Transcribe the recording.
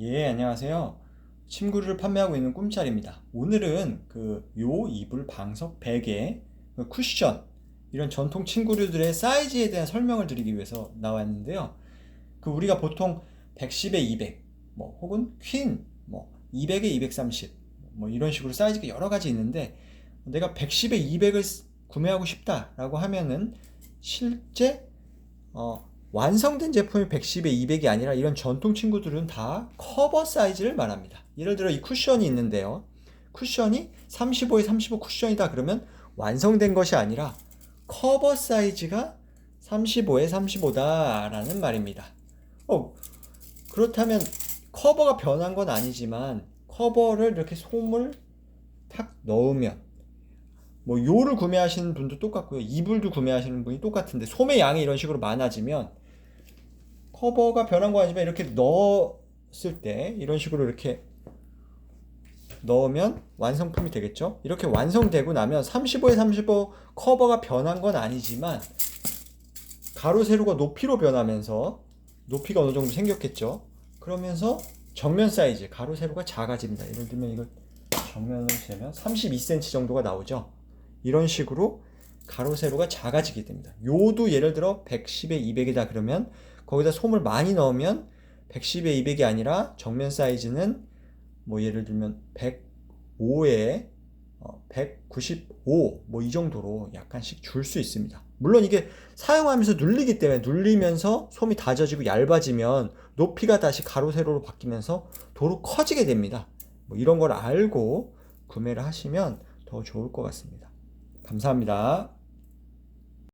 예, 안녕하세요. 침구를 판매하고 있는 꿈짤입니다. 오늘은 그 요 이불 방석 베개 그 쿠션 이런 전통 침구류들의 사이즈에 대한 설명을 드리기 위해서 나왔는데요. 그 우리가 보통 110에 200, 뭐 혹은 퀸, 뭐 200에 230, 뭐 이런 식으로 사이즈가 여러 가지 있는데 내가 110에 200을 구매하고 싶다라고 하면은 실제 어, 완성된 제품이 110에 200이 아니라 이런 전통 친구들은 다 커버 사이즈를 말합니다. 예를 들어 이 쿠션이 있는데요. 쿠션이 35에 35 쿠션이다 그러면 완성된 것이 아니라 커버 사이즈가 35에 35다라는 말입니다. 어, 그렇다면 커버가 변한 건 아니지만 커버를 이렇게 솜을 탁 넣으면 뭐 요를 구매하시는 분도 똑같고요. 이불도 구매하시는 분이 똑같은데 소매 양이 이런 식으로 많아지면 커버가 변한 거 아니지만 이렇게 넣었을 때 이런 식으로 이렇게 넣으면 완성품이 되겠죠. 이렇게 완성되고 나면 35에 35 커버가 변한 건 아니지만 가로 세로가 높이로 변하면서 높이가 어느 정도 생겼겠죠. 그러면서 정면 사이즈 가로 세로가 작아집니다. 예를 들면 이걸 정면으로 재면 32cm 정도가 나오죠. 이런 식으로 가로 세로가 작아지게 됩니다. 요도 예를 들어 110에 200이다 그러면 거기다 솜을 많이 넣으면 110에 200이 아니라 정면 사이즈는 뭐 예를 들면 105에 195 뭐 이 정도로 약간씩 줄 수 있습니다. 물론 이게 사용하면서 눌리기 때문에 눌리면서 솜이 다져지고 얇아지면 높이가 다시 가로 세로로 바뀌면서 도로 커지게 됩니다. 뭐 이런 걸 알고 구매를 하시면 더 좋을 것 같습니다. 감사합니다.